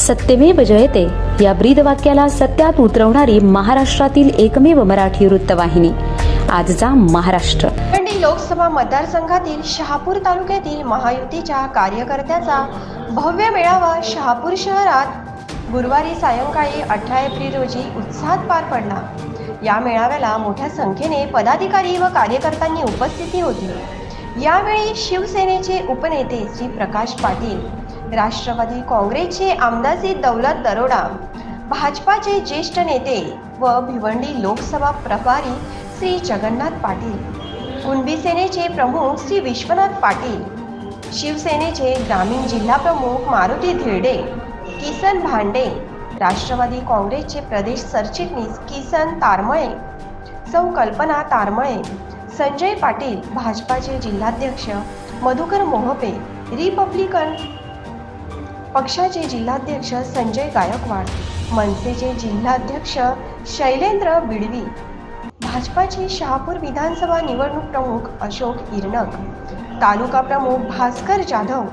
सत्यमेव जयते. या ब्रीद वाक्याला सत्यात उतरवणारी महाराष्ट्रातील एकमेव मराठी वृत्तवाहिनी. आजचा महाराष्ट्र. लोकसभा मतदारसंघातील शहापूर तालुक्यातील महायुतीच्या कार्यकर्त्याचा भव्य मेळावा शहापूर शहरात गुरुवारी सायंकाळी अठरा एप्रिल रोजी उत्साहात पार पडला. या मेळाव्याला मोठ्या संख्येने पदाधिकारी व कार्यकर्त्यांनी उपस्थिती होती. यावेळी शिवसेनेचे उपनेते श्री प्रकाश पाटील राष्ट्रवादी काँग्रेसचे आमदार दौलत दरोडा भाजपाचे ज्येष्ठ नेते व भिवंडी लोकसभा प्रभारी श्री जगन्नाथ पाटील कुणबी सेनेचे प्रमुख श्री विश्वनाथ पाटील शिवसेनेचे ग्रामीण जिल्हा प्रमुख मारुती धिरडे किसन भांडे राष्ट्रवादी काँग्रेसचे प्रदेश सरचिटणीस किसन तारमळे सौ कल्पना तारमळे संजय पाटील भाजपाचे जिल्हाध्यक्ष मधुकर मोहपे रिपब्लिकन पक्षाचे जिल्हाध्यक्ष संजय गायकवाड मनसेचे जिल्हाध्यक्ष शैलेंद्र बिडवी भाजपाचे शहापूर विधानसभा निवडणूक प्रमुख अशोक इरनक तालुका प्रमुख भास्कर जाधव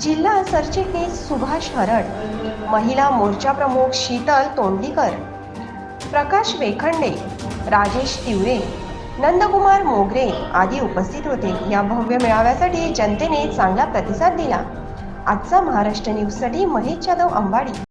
जिल्हा सरचिटणीस सुभाष हरड महिला मोर्चा प्रमुख शीतल तोंडलीकर प्रकाश वेखंडे राजेश तिवरे नंदकुमार मोगरे आदी उपस्थित होते. या भव्य मेळाव्यासाठी जनतेने चांगला प्रतिसाद दिला. आजचा महाराष्ट्र न्यूजसाठी महेश जाधव अंबाडी.